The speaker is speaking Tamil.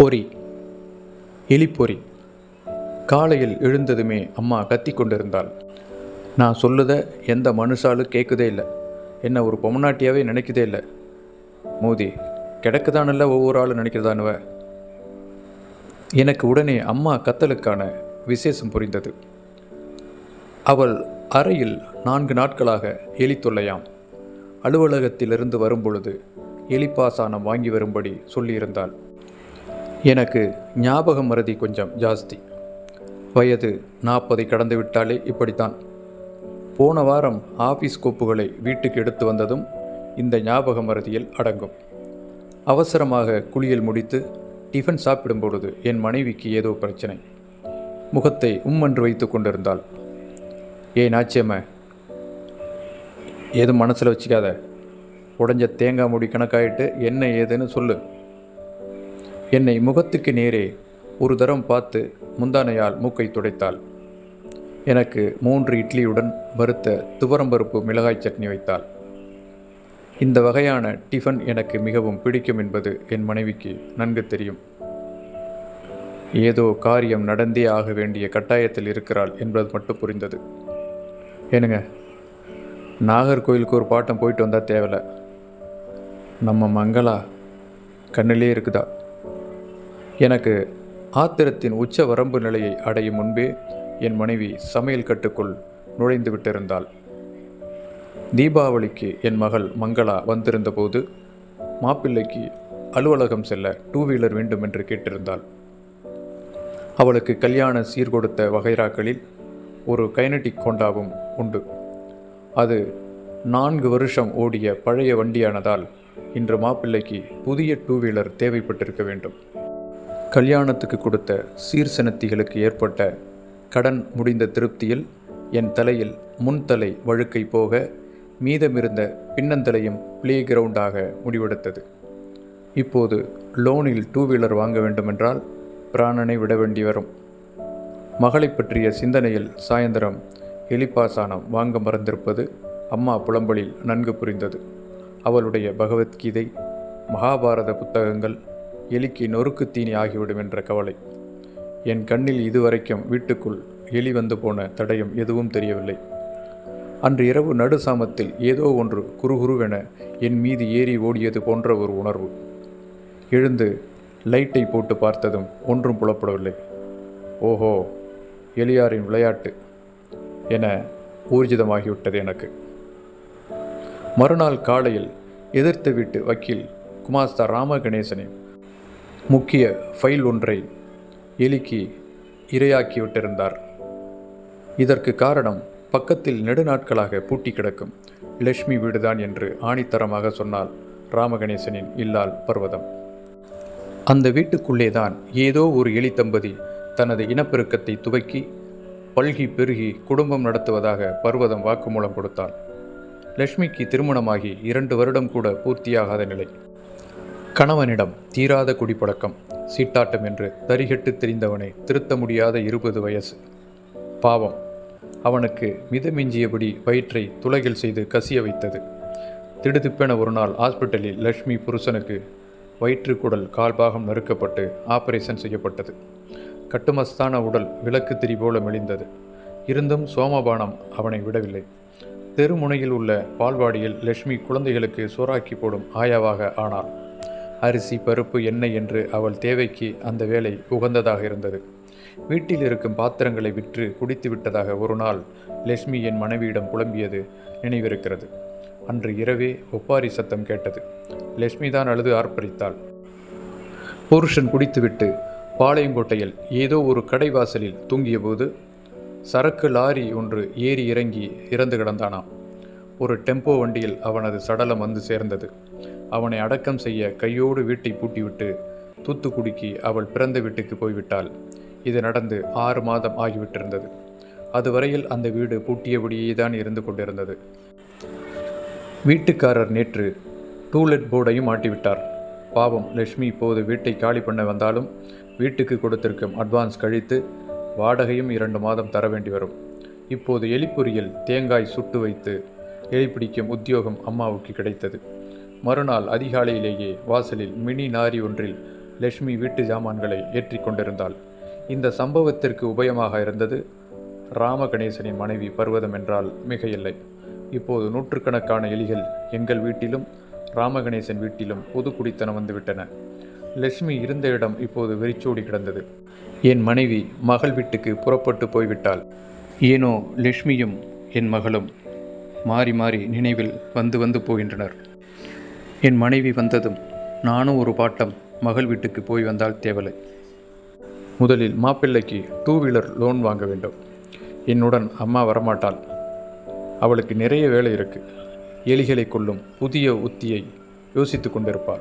பொறி எலிப்பொறி. காலையில் எழுந்ததுமே அம்மா கத்தி கொண்டிருந்தாள். நான் சொல்லுத எந்த மனுஷாலும் கேட்குதே இல்லை. என்ன ஒரு பொம்மநாட்டியாவே நினைக்குதே இல்லை. மோதி கிடக்குதானல்ல ஒவ்வொரு ஆளும் நினைக்கிறதானுவ? எனக்கு உடனே அம்மா கத்தலுக்கான விசேஷம் புரிந்தது. அவள் அறையில் நான்கு நாட்களாக எலி தொல்லையாம் அலுவலகத்திலிருந்து வரும்பொழுது எலிப்பாசானம் வாங்கி வரும்படி சொல்லியிருந்தாள். எனக்கு ஞாபகம் மறதி கொஞ்சம் ஜாஸ்தி. வயது நாற்பதை கடந்து விட்டாலே இப்படித்தான். போன வாரம் ஆஃபீஸ் கோப்புகளை வீட்டுக்கு எடுத்து வந்ததும் இந்த ஞாபக மறதியில் அடங்கும். அவசரமாக குளியல் முடித்து டிஃபன் சாப்பிடும் பொழுது என் மனைவிக்கு ஏதோ பிரச்சனை. முகத்தை உம்மன்று வைத்து கொண்டிருந்தாள். ஏன் ஆச்சியம்ம ஏதும் மனசில் வச்சுக்காத. உடஞ்ச தேங்காய் முடி கணக்காயிட்டு என்ன ஏதுன்னு சொல்லு. என்னை முகத்துக்கு நேரே ஒரு தரம் பார்த்து முந்தானையால் மூக்கை துடைத்தாள். எனக்கு மூன்று இட்லியுடன் வறுத்த துவரம்பருப்பு மிளகாய் சட்னி வைத்தாள். இந்த வகையான டிஃபன் எனக்கு மிகவும் பிடிக்கும் என்பது என் மனைவிக்கு நன்கு தெரியும். ஏதோ காரியம் நடந்தே ஆக வேண்டிய கட்டாயத்தில் இருக்கிறாள் என்பது மட்டும் புரிந்தது. ஏனுங்க நாகர்கோயிலுக்கு ஒரு பாட்டம் போயிட்டு வந்தால் தேவலை? நம்ம மங்களா கண்ணிலே இருக்குதா? எனக்கு ஆத்திரத்தின் உச்ச வரம்பு நிலையை அடையும் முன்பே என் மனைவி சமையல் கட்டுக்குள் நுழைந்து விட்டிருந்தாள். தீபாவளிக்கு என் மகள் மங்களா வந்திருந்தபோது மாப்பிள்ளைக்கு அலுவலகம் செல்ல டூ வீலர் வேண்டும் என்று கேட்டிருந்தாள். அவளுக்கு கல்யாண சீர்கொடுத்த வகைராக்களில் ஒரு கைனட்டிக் கொண்டாவும் உண்டு. அது நான்கு வருஷம் ஓடிய பழைய வண்டியானதால் இன்று மாப்பிள்ளைக்கு புதிய டூ வீலர் தேவைப்பட்டிருக்க வேண்டும். கல்யாணத்துக்கு கொடுத்த சீர்சனத்திகளுக்கு ஏற்பட்ட கடன் முடிந்த திருப்தியில் என் தலையில் முன்தலை வழுக்கை போக மீதமிருந்த பின்னந்தலையும் பிளே கிரவுண்டாக முடிவெடுத்தது. இப்போது லோனில் டூ வீலர் வாங்க வேண்டுமென்றால் பிராணனை விட வேண்டி வரும். மகளை பற்றிய சிந்தனையில் சாயந்தரம் எலிப்பாசானம் வாங்க மறந்திருப்பது அம்மா புலம்பலில் நன்கு புரிந்தது. அவளுடைய பகவத்கீதை மகாபாரத புத்தகங்கள் எலிக்கு நொறுக்கு தீனி ஆகிவிடும் என்ற கவலை. என் கண்ணில் இதுவரைக்கும் வீட்டுக்குள் எலி வந்து போன தடயம் எதுவும் தெரியவில்லை. அன்று இரவு நடுசாமத்தில் ஏதோ ஒன்று குறுகுருவென என் மீது ஏறி ஓடியது போன்ற ஒரு உணர்வு. எழுந்து லைட்டை போட்டு பார்த்ததும் ஒன்றும் புலப்படவில்லை. ஓஹோ எலியாரின் விளையாட்டு என ஊர்ஜிதமாகிவிட்டது எனக்கு. மறுநாள் காலையில் எதிர்த்து வீட்டு வக்கீல் குமாஸ்தா ராமகணேசனின் முக்கிய ஃபைல் ஒன்றை எலிக்கு இரையாக்கிவிட்டிருந்தார். இதற்கு காரணம் பக்கத்தில் நெடுநாட்களாக பூட்டி கிடக்கும் லட்சுமி வீடுதான் என்று ஆணித்தரமாக சொன்னால் ராமகணேசனின் இல்லால் பர்வதம். அந்த வீட்டுக்குள்ளே தான் ஏதோ ஒரு எலி தம்பதி தனது இனப்பெருக்கத்தை துவக்கி பல்கி பெருகி குடும்பம் நடத்துவதாக பர்வதம் வாக்குமூலம் கொடுத்தாள். லட்சுமிக்கு திருமணமாகி இரண்டு வருடம் கூட பூர்த்தியாகாத நிலை. கணவனிடம் தீராத குடிப்பழக்கம் சீட்டாட்டம் என்று தரிகட்டு தெரிந்தவனை திருத்த முடியாத இருபது வயசு. பாவம். அவனுக்கு மிதமிஞ்சியபடி வயிற்றை துலகில் செய்து கசிய வைத்தது. திடுதிப்பென ஒரு நாள் ஹாஸ்பிட்டலில் லக்ஷ்மி புருஷனுக்கு வயிற்றுக்குடல் கால்பாகம் நறுக்கப்பட்டு ஆபரேஷன் செய்யப்பட்டது. கட்டுமஸ்தான உடல் விளக்கு திரி போல மெலிந்தது. இருந்தும் சோமபானம் அவனை விடவில்லை. தெருமுனையில் உள்ள பால்வாடியில் லட்சுமி குழந்தைகளுக்கு சோறாக்கி போடும் ஆயாவாக ஆனாள். அரிசி பருப்பு எண்ணெய் என்று அவள் தேவைக்கு அந்த வேலை உகந்ததாக இருந்தது. வீட்டில் இருக்கும் பாத்திரங்களை விற்று குடித்து விட்டதாக ஒரு நாள் லட்சுமி என் மனைவியிடம் புலம்பியது நினைவிருக்கிறது. அன்று இரவே ஒப்பாரி சத்தம் கேட்டது. லட்சுமி தான் அழுது ஆர்ப்பரித்தாள். புருஷன் குடித்துவிட்டு பாளையங்கோட்டையில் ஏதோ ஒரு கடைவாசலில் தூங்கியபோது சரக்கு லாரி ஒன்று ஏறி இறங்கி இறந்து கிடந்தானாம். ஒரு டெம்போ வண்டியில் அவனது சடலம் வந்து சேர்ந்தது. அவனை அடக்கம் செய்ய கையோடு வீட்டை பூட்டிவிட்டு தூத்துக்குடிக்கு அவள் பிறந்த வீட்டுக்கு போய்விட்டாள். இது நடந்து ஆறு மாதம் ஆகிவிட்டிருந்தது. அதுவரையில் அந்த வீடு பூட்டியபடியே தான் இருந்து கொண்டிருந்தது. வீட்டுக்காரர் நேற்று டூலெட் போர்டையும் மாட்டிவிட்டார். பாவம் லட்சுமி இப்போது வீட்டை காலி பண்ண வந்தாலும் வீட்டுக்கு கொடுத்திருக்கும் அட்வான்ஸ் கழித்து வாடகையும் இரண்டு மாதம் தர வேண்டி வரும். இப்போது எலிப்பொறியில் தேங்காய் சுட்டு வைத்து எலி பிடிக்கும் உத்தியோகம் அம்மாவுக்கு கிடைத்தது. மறுநாள் அதிகாலையிலேயே வாசலில் மினி நாரி ஒன்றில் லட்சுமி வீட்டு ஜாமான்களை ஏற்றி கொண்டிருந்தாள். இந்த சம்பவத்திற்கு உபயமாக இருந்தது ராமகணேசனின் மனைவி பர்வதம் என்றால் மிகையில்லை. இப்போது நூற்றுக்கணக்கான எலிகள் எங்கள் வீட்டிலும் ராமகணேசன் வீட்டிலும் பொது குடித்தனம் வந்துவிட்டன. லட்சுமி இருந்த இடம் இப்போது வெறிச்சோடி கிடந்தது. என் மனைவி மகள் வீட்டுக்கு புறப்பட்டு போய்விட்டாள். ஏனோ லட்சுமியும் என் மகளும் மாறி மாறி நினைவில் வந்து வந்து போகின்றனர். என் மனைவி வந்ததும் நானும் ஒரு பாட்டம் மகள் வீட்டுக்கு போய் வந்தால் தேவலை. முதலில் மாப்பிள்ளைக்கு டூ வீலர் லோன் வாங்க வேண்டும். என்னுடன் அம்மா வரமாட்டாள். அவளுக்கு நிறைய வேலை இருக்கு. எலிகளை கொல்லும் புதிய உத்தியை யோசித்து கொண்டிருப்பாள்.